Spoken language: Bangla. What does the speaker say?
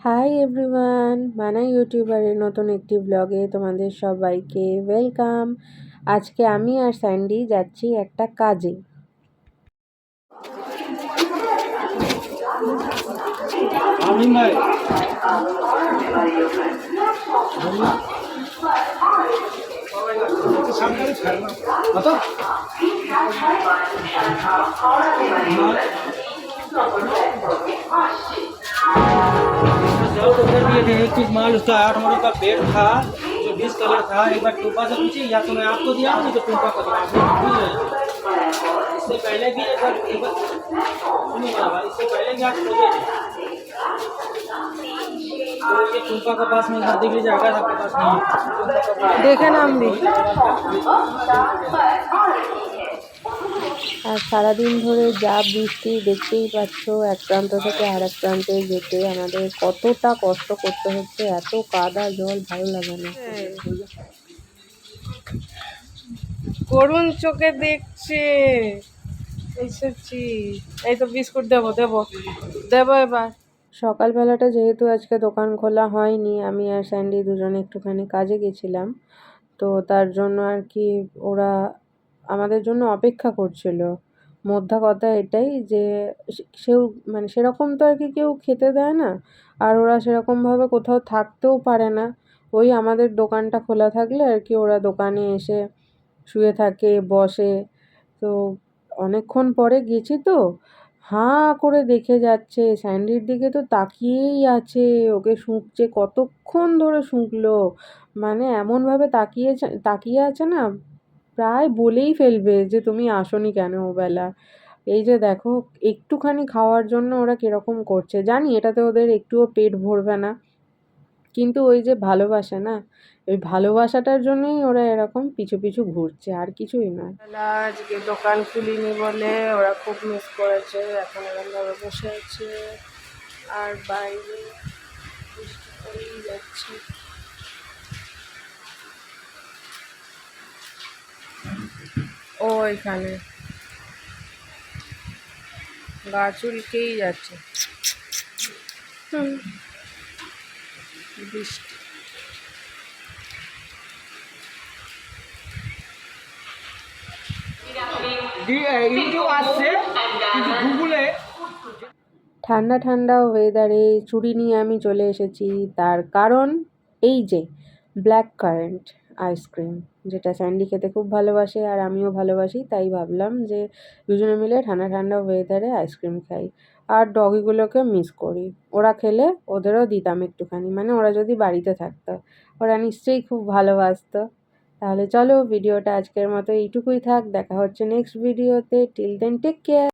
হাই এভরিওয়ান মানা ইউটিউবারের নতুন একটি ব্লগে তোমাদের সবাইকে ওয়েলকাম আজকে আমি আর স্যান্ডি যাচ্ছি একটা কাজে। আমিন में थे एक चीज़ माल उसका आठ मॉडल का बेड था जो बीस कलर था एक बार टूपा से पूछिए या तो मैं आपको दिया हूँ तो टूपा का दिया इससे पहले भी एक बार इससे पहले भी आप टूपा पास में देख लीजिए आपके पास नहीं देखे ना हम भी আর সারাদিন ধরে যা বৃষ্টি দেখতেই পাচ্ছ এক প্রান্ত থেকে আর এক প্রান্তে যেতে আমাদের কতটা কষ্ট করতে হচ্ছে এত কাদা জল ভালো লাগে না। করুণ চোখে দেখছে। এসেছি। এই তো বিস্কুট দেবো দেবো দেবো এবার। সকালবেলাটা যেহেতু আজকে দোকান খোলা হয়নি আমি আর স্যান্ডি দুজনে একটুখানি কাজে গেছিলাম। তো তার জন্য আর কি ওরা আমাদের জন্য অপেক্ষা করছিল। মোদ্দা কথা এটাই যে সেও মানে সেরকম তো আর কি কেউ খেতে দেয় না। আর ওরা সেরকমভাবে কোথাও থাকতেও পারে না। ওই আমাদের দোকানটা খোলা থাকলে আর কি ওরা দোকানে এসে শুয়ে থাকে, বসে। তো অনেকক্ষণ পরে গেছি তো। হাঁ করে দেখে যাচ্ছে, স্যান্ডির দিকে তো তাকিয়েই আছে। ওকে শুঁকছে, কতক্ষণ ধরে শুঁকলো। মানে এমনভাবে তাকিয়েছে তাকিয়ে আছে না। প্রায় বলেই ফেলবে যে তুমি আসোনি কেন ওবেলা। এই যে দেখো, একটুখানি খাওয়ার জন্য ওরা কীরকম করছে। জানি এটাতে ওদের একটুও পেট ভরবে না, কিন্তু ওই যে ভালোবাসে না, ওই ভালোবাসাটার জন্যই ওরা এরকম পিছু পিছু ঘুরছে, আর কিছুই বেলা আজকে দোকান খুলিনি বলে ওরা খুব মিস করেছে, এখন এরকমভাবে বসে আছে, আর বাইরে যাচ্ছে। ও এখানে। গা চুলকেই যাচ্ছে। হুম বৃষ্টি ইউটিউব আসছে কিন্তু গুগলে ঠান্ডা ঠান্ডা ওয়েদারে চুড়ি নিয়ে আমি চলে এসেছি তার কারণ এই যে ব্ল্যাক কারেন্ট আইসক্রিম যেটা স্যান্ডি খেতে খুব ভালোবাসে আর আমিও ভালোবাসি, তাই ভাবলাম যে দুজনে মিলে ঠান্ডা ঠান্ডা ওয়েদারে আইসক্রিম খাই। আর ডগিগুলোকে মিস করি। ওরা খেলে ওদেরও দিতাম একটুখানি মানে ওরা যদি বাড়িতে থাকতো, ওরা নিশ্চয়ই খুব ভালোবাসতো। তাহলে চলো ভিডিওটা আজকের মতো এইটুকুই থাক, দেখা হচ্ছে নেক্সট ভিডিওতে টিল দেন টেক কেয়ার